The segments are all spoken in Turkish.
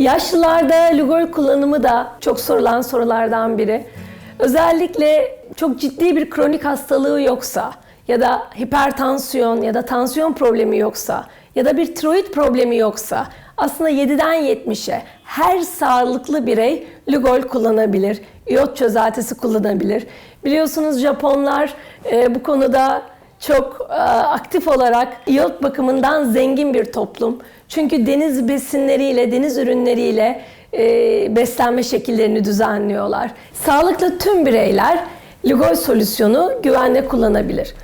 Yaşlılarda Lugol kullanımı da çok sorulan sorulardan biri. Özellikle çok ciddi bir kronik hastalığı yoksa ya da hipertansiyon ya da tansiyon problemi yoksa ya da bir tiroid problemi yoksa aslında 7'den 70'e her sağlıklı birey Lugol kullanabilir. İyot çözeltisi kullanabilir. Biliyorsunuz Japonlar e, bu konuda çok e, aktif olarak iyot bakımından zengin bir toplum. Çünkü deniz besinleriyle, deniz ürünleriyle e, beslenme şekillerini düzenliyorlar. Sağlıklı tüm bireyler Lugol solüsyonu güvenle kullanabilir.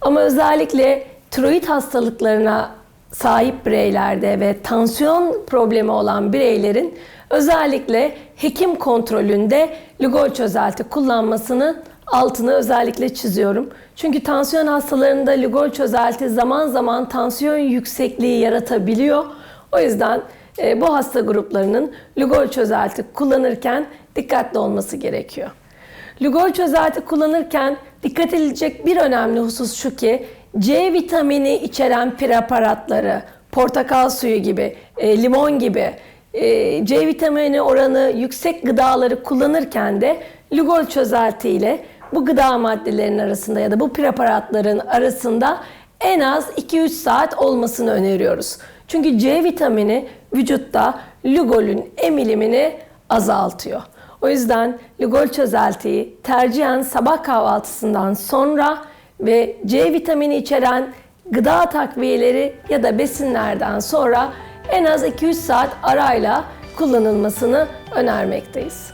Ama özellikle tiroid hastalıklarına sahip bireylerde ve tansiyon problemi olan bireylerin özellikle hekim kontrolünde Lugol çözelti kullanmasını altını özellikle çiziyorum. Çünkü tansiyon hastalarında Lugol çözelti zaman zaman tansiyon yüksekliği yaratabiliyor. O yüzden e, bu hasta gruplarının Lugol çözelti kullanırken dikkatli olması gerekiyor. Lugol çözelti kullanırken dikkat edilecek bir önemli husus şu ki C vitamini içeren preparatları, portakal suyu gibi, e, limon gibi e, C vitamini oranı yüksek gıdaları kullanırken de Lugol çözelti ile bu gıda maddelerinin arasında ya da bu preparatların arasında en az 2-3 saat olmasını öneriyoruz. Çünkü C vitamini vücutta Lugol'ün emilimini azaltıyor. O yüzden Lugol çözeltiyi tercihen sabah kahvaltısından sonra ve C vitamini içeren gıda takviyeleri ya da besinlerden sonra en az 2-3 saat arayla kullanılmasını önermekteyiz.